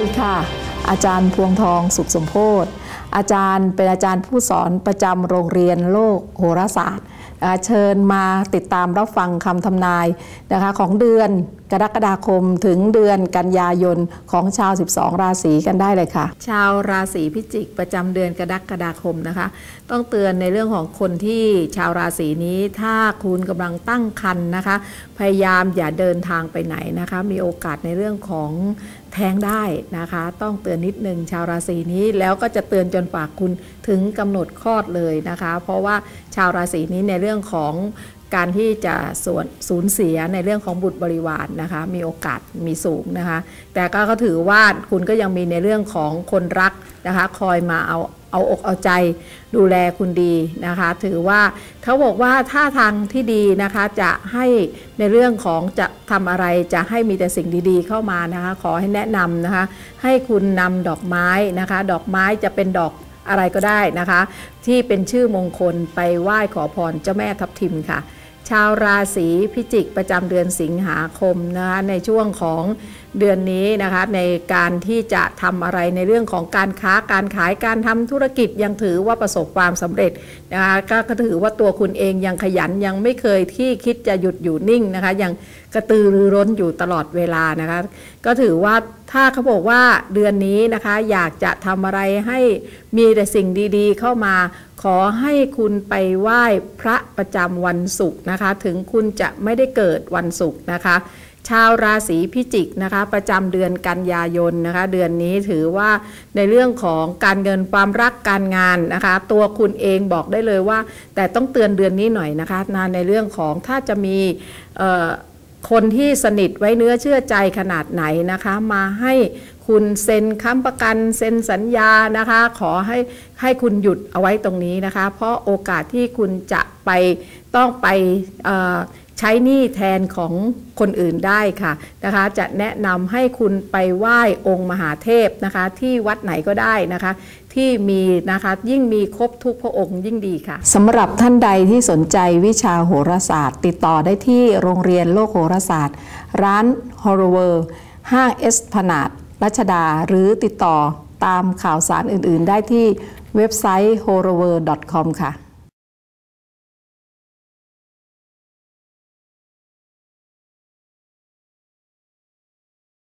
ดีค่ะ อาจารย์พวงทองสุขสมโพธอาจารย์เป็นอาจารย์ผู้สอนประจำโรงเรียนโลกโหราศาสตร์เชิญมาติดตามรับฟังคำทำนายนะคะของเดือนกรกฎาคมถึงเดือนกันยายนของชาว 12 ราศีกันได้เลยค่ะ ชาวราศีพิจิกประจำเดือนกรกฎาคมนะคะ ต้องเตือนในเรื่องของคนที่ชาวราศีนี้ถ้าคุณกำลังตั้งครรภ์นะคะ พยายามอย่าเดินทางไปไหนนะคะ มีโอกาสในเรื่องของแท้งได้นะคะ ต้องเตือนนิดนึงชาวราศีนี้แล้วก็จะเตือนจนปากคุณถึงกำหนดคลอดเลยนะคะ เพราะว่าชาวราศีนี้ในเรื่องของการที่จะส่วนสูญเสียในเรื่องของบุตรบริวารนนะคะ มีโอกาสมีสูงนะคะ แต่ก็ถือว่าคุณก็ยังมีในเรื่องของคนรักนะคะ คอยมาเอา เอาอกเอาใจดูแลคุณดีนะคะ ถือว่าเขาบอกว่าท่าทางที่ดีนะคะจะให้ในเรื่องของจะทำอะไรจะให้มีแต่สิ่งดีๆ เข้ามานะคะ ขอให้แนะนำนะคะ ให้คุณนำดอกไม้นะคะ ดอกไม้จะเป็นดอกอะไรก็ได้นะคะ ที่เป็นชื่อมงคลไปไหว้ขอพรเจ้าแม่ทับทิมค่ะ ชาวราศีพิจิกประจำเดือนสิงหาคมนะคะในช่วงของเดือนนี้นะคะในการที่จะทำอะไรในเรื่องของการค้าการขายการทำธุรกิจยังถือว่าประสบความสำเร็จนะคะก็ถือว่าตัวคุณเองยังขยันยังไม่เคยที่คิดจะหยุดอยู่นิ่งนะคะยังกระตือรือร้นอยู่ตลอดเวลานะคะก็ถือว่าถ้าเขาบอกว่าเดือนนี้นะคะอยากจะทำอะไรให้มีแต่สิ่งดีๆ เข้ามา ขอให้คุณไปไหว้พระประจำวันศุกร์นะคะ ถึงคุณจะไม่ได้เกิดวันศุกร์นะคะ ชาวราศีพิจิกนะคะ ประจำเดือนกันยายนนะคะ เดือนนี้ถือว่าในเรื่องของการเงินความรักการงานนะคะ ตัวคุณเองบอกได้เลยว่า แต่ต้องเตือนเดือนนี้หน่อยนะคะนะในเรื่องของถ้าจะมีคนที่สนิทไว้เนื้อเชื่อใจขนาดไหนนะคะ มาให้ คุณเซ็นค้ำประกันเซ็นสัญญานะคะ ขอให้ให้คุณหยุดเอาไว้ตรงนี้นะคะ เพราะโอกาสที่คุณจะไปต้องไปใช้หนี้แทนของคนอื่นได้ค่ะนะคะ จะแนะนำให้คุณไปไหว้องค์มหาเทพนะคะ ที่วัดไหนก็ได้นะคะ ที่มีนะคะยิ่งมีครบทุกพระองค์ยิ่งดีค่ะสำหรับท่านใดที่สนใจวิชาโหราศาสตร์ ติดต่อได้ที่โรงเรียนโลกโหราศาสตร์ ร้านฮอ r เวอร์ห้างเอสพนาด รัชดา หรือติดต่อตามข่าวสารอื่น ๆ ได้ที่เว็บไซต์ h o r o w e r c o m ค่ะ